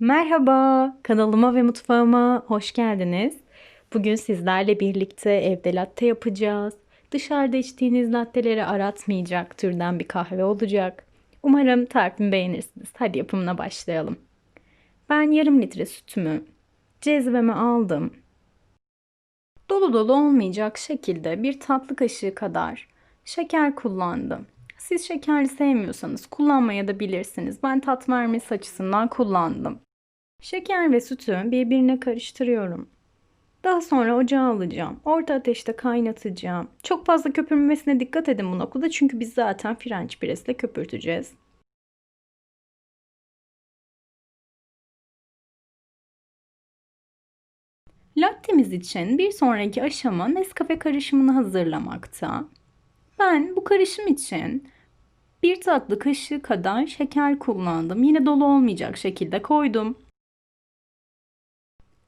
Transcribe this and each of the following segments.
Merhaba, kanalıma ve mutfağıma hoş geldiniz. Bugün sizlerle birlikte evde latte yapacağız. Dışarıda içtiğiniz latteleri aratmayacak türden bir kahve olacak. Umarım tarifimi beğenirsiniz. Hadi yapımına başlayalım. Ben yarım litre sütümü cezveme aldım. Dolu dolu olmayacak şekilde bir tatlı kaşığı kadar şeker kullandım. Siz şekerli sevmiyorsanız kullanmaya da bilirsiniz. Ben tat vermesi açısından kullandım. Şeker ve sütü birbirine karıştırıyorum. Daha sonra ocağa alacağım. Orta ateşte kaynatacağım. Çok fazla köpürmesine dikkat edin bu noktada çünkü biz zaten French press ile köpürteceğiz. Lattemiz için bir sonraki aşama Nescafe karışımını hazırlamakta. Ben bu karışım için bir tatlı kaşığı kadar şeker kullandım. Yine dolu olmayacak şekilde koydum.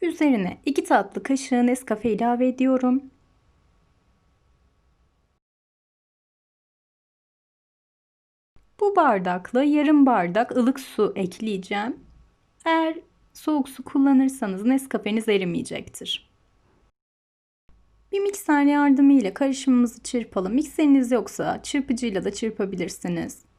Üzerine 2 tatlı kaşığı Nescafe ilave ediyorum. Bu bardakla yarım bardak ılık su ekleyeceğim. Eğer soğuk su kullanırsanız Nescafe'niz erimeyecektir. Bir mikser yardımıyla karışımımızı çırpalım. Mikseriniz yoksa çırpıcıyla da çırpabilirsiniz.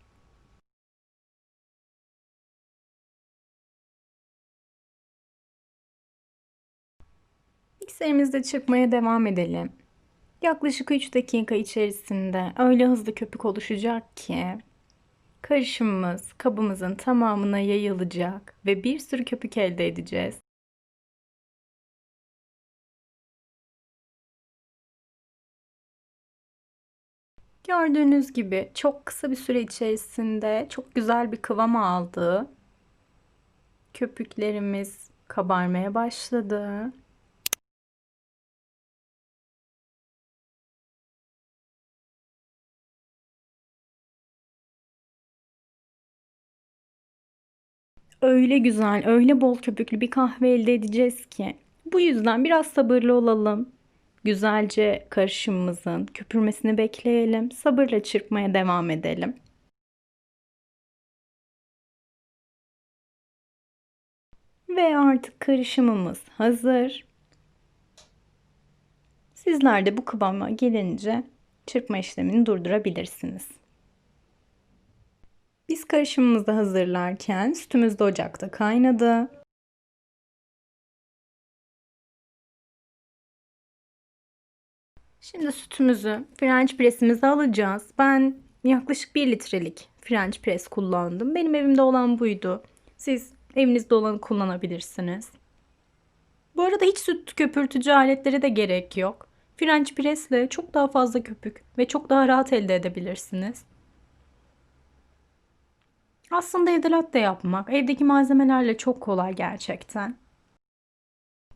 Mikserimizde çırpmaya devam edelim. Yaklaşık 3 dakika içerisinde öyle hızlı köpük oluşacak ki karışımımız kabımızın tamamına yayılacak ve bir sürü köpük elde edeceğiz. Gördüğünüz gibi çok kısa bir süre içerisinde çok güzel bir kıvam aldı. Köpüklerimiz kabarmaya başladı. Öyle güzel, öyle bol köpüklü bir kahve elde edeceğiz ki. Bu yüzden biraz sabırlı olalım. Güzelce karışımımızın köpürmesini bekleyelim. Sabırla çırpmaya devam edelim. Ve artık karışımımız hazır. Sizler de bu kıvama gelince çırpma işlemini durdurabilirsiniz. Biz karışımımızı hazırlarken sütümüz de ocakta kaynadı. Şimdi sütümüzü French pressimize alacağız. Ben yaklaşık 1 litrelik French press kullandım. Benim evimde olan buydu. Siz evinizde olanı kullanabilirsiniz. Bu arada hiç süt köpürtücü aletlere de gerek yok. French press ile çok daha fazla köpük ve çok daha rahat elde edebilirsiniz. Aslında evde latte yapmak evdeki malzemelerle çok kolay gerçekten.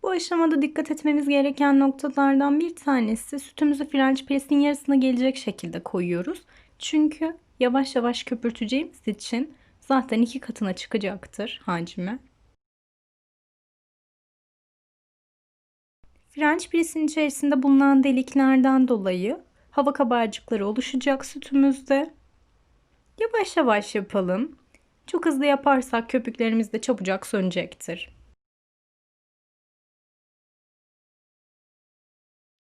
Bu aşamada dikkat etmemiz gereken noktalardan bir tanesi sütümüzü French press'in yarısına gelecek şekilde koyuyoruz. Çünkü yavaş yavaş köpürteceğimiz için zaten iki katına çıkacaktır hacmi. French press'in içerisinde bulunan deliklerden dolayı hava kabarcıkları oluşacak sütümüzde. Yavaş yavaş yapalım. Çok hızlı yaparsak köpüklerimiz de çabucak sönecektir.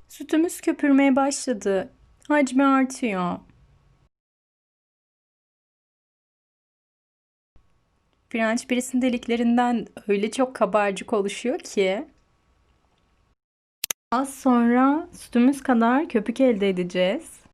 Sütümüz köpürmeye başladı. Hacmi artıyor. French press'in deliklerinden öyle çok kabarcık oluşuyor ki az sonra sütümüz kadar köpük elde edeceğiz.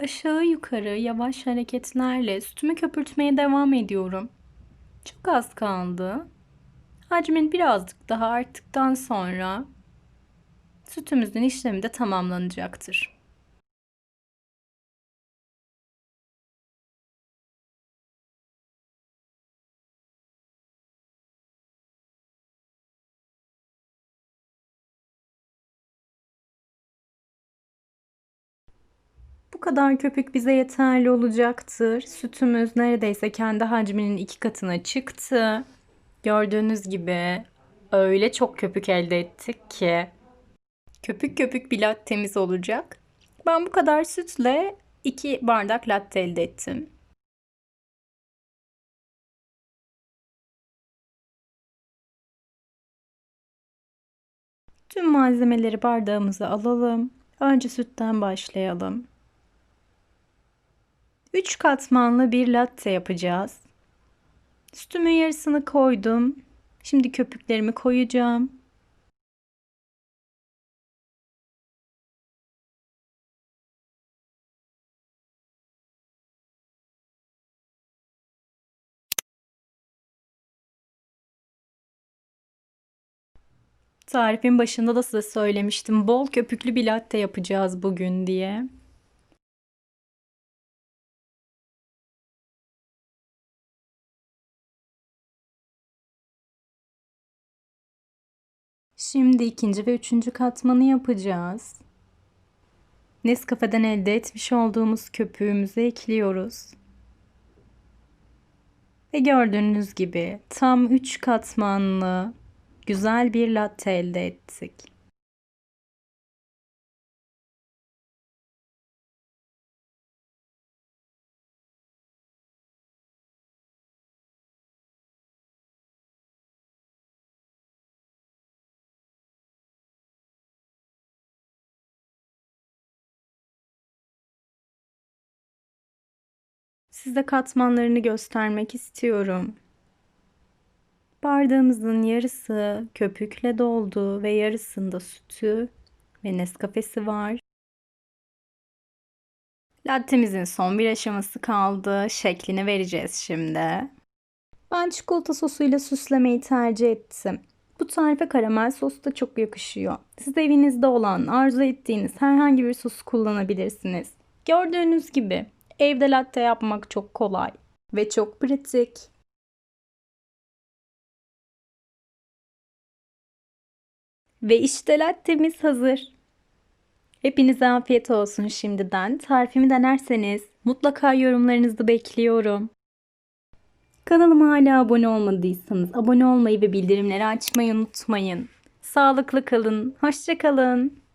Aşağı yukarı yavaş hareketlerle sütümü köpürtmeye devam ediyorum. Çok az kaldı. Hacmin birazcık daha arttıktan sonra sütümüzün işlemi de tamamlanacaktır. Bu kadar köpük bize yeterli olacaktır. Sütümüz neredeyse kendi hacminin iki katına çıktı. Gördüğünüz gibi öyle çok köpük elde ettik ki köpük köpük bir lattemiz olacak. Ben bu kadar sütle 2 bardak latte elde ettim. Tüm malzemeleri bardağımıza alalım. Önce sütten başlayalım. 3 katmanlı bir latte yapacağız. Sütümün yarısını koydum. Şimdi köpüklerimi koyacağım. Tarifin başında da size söylemiştim. Bol köpüklü bir latte yapacağız bugün diye. Şimdi ikinci ve üçüncü katmanı yapacağız. Nescafe'den elde etmiş olduğumuz köpüğümüzü ekliyoruz. Ve gördüğünüz gibi tam 3 katmanlı güzel bir latte elde ettik. Size katmanlarını göstermek istiyorum. Bardağımızın yarısı köpükle doldu ve yarısında sütü ve Nescafe'si var. Lattemizin son bir aşaması kaldı. Şeklini vereceğiz şimdi. Ben çikolata sosuyla süslemeyi tercih ettim. Bu tarife karamel sos da çok yakışıyor. Siz evinizde olan, arzu ettiğiniz herhangi bir sos kullanabilirsiniz. Gördüğünüz gibi evde latte yapmak çok kolay ve çok pratik. Ve işte lattemiz hazır. Hepinize afiyet olsun şimdiden. Tarifimi denerseniz mutlaka yorumlarınızı bekliyorum. Kanalıma hala abone olmadıysanız abone olmayı ve bildirimleri açmayı unutmayın. Sağlıklı kalın, hoşça kalın.